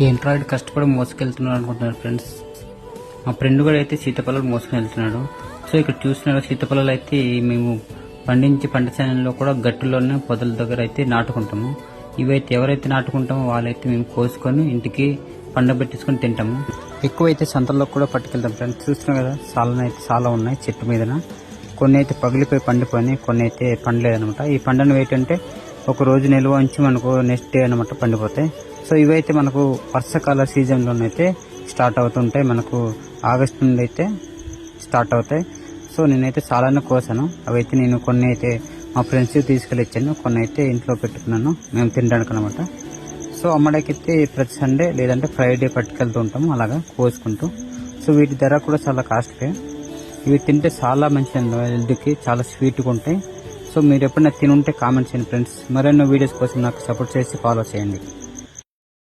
ఈ ఎంట్రాయిడ్ కష్టపడి మోసుకెళ్తున్నాడు అనుకుంటున్నారు ఫ్రెండ్స్. మా ఫ్రెండ్ కూడా అయితే సీతాఫలాలు మోసుకుని వెళ్తున్నాడు సో ఇక్కడ చూసిన సీతఫలాలు అయితే మేము పండించి పంట చేనులో కూడా గట్టులోనే పొదల దగ్గర అయితే నాటుకుంటాము. ఇవైతే ఎవరైతే నాటుకుంటామో వాళ్ళైతే మేము కోసుకొని ఇంటికి పండబెట్టించుకొని తింటాము. ఎక్కువైతే సంతల్లో కూడా పట్టుకెళ్తాం ఫ్రెండ్స్. చూస్తున్నాం కదా చాలా అయితే చాలా ఉన్నాయి చెట్టు మీదన. కొన్ని అయితే పగిలిపోయి పండిపోయినాయి కొన్ని అయితే పండలేదనమాట. ఈ పండను ఏంటంటే ఒక రోజు నిల్వ ఉంచి మనకు నెక్స్ట్ డే అనమాట పండిపోతాయి. సో ఇవైతే మనకు వర్షాకాల సీజన్లోనైతే స్టార్ట్ అవుతుంటాయి. మనకు ఆగస్ట్ నుండి అయితే స్టార్ట్ అవుతాయి. సో నేనైతే చాలానే కోసాను. అవైతే నేను కొన్ని అయితే మా ఫ్రెండ్స్ తీసుకెళ్ళిచ్చాను. కొన్ని అయితే ఇంట్లో పెట్టుకున్నాను. మేము తినడానికి అనమాట సో అమ్మడాకైతే ప్రతి సండే లేదంటే ఫ్రైడే పట్టుకెళ్తూ ఉంటాము. అలాగా కోసుకుంటూ. సో వీటి ధర కూడా చాలా కాస్ట్లీ. ఇవి తింటే చాలా మంచిది హెల్త్కి చాలా స్వీట్గా ఉంటాయి. సో మీరు ఎప్పుడైనా తినుంటే కామెంట్ చేయండి ఫ్రెండ్స్. మరెన్నో వీడియోస్ కోసం నాకు సపోర్ట్ చేసి ఫాలో చేయండి.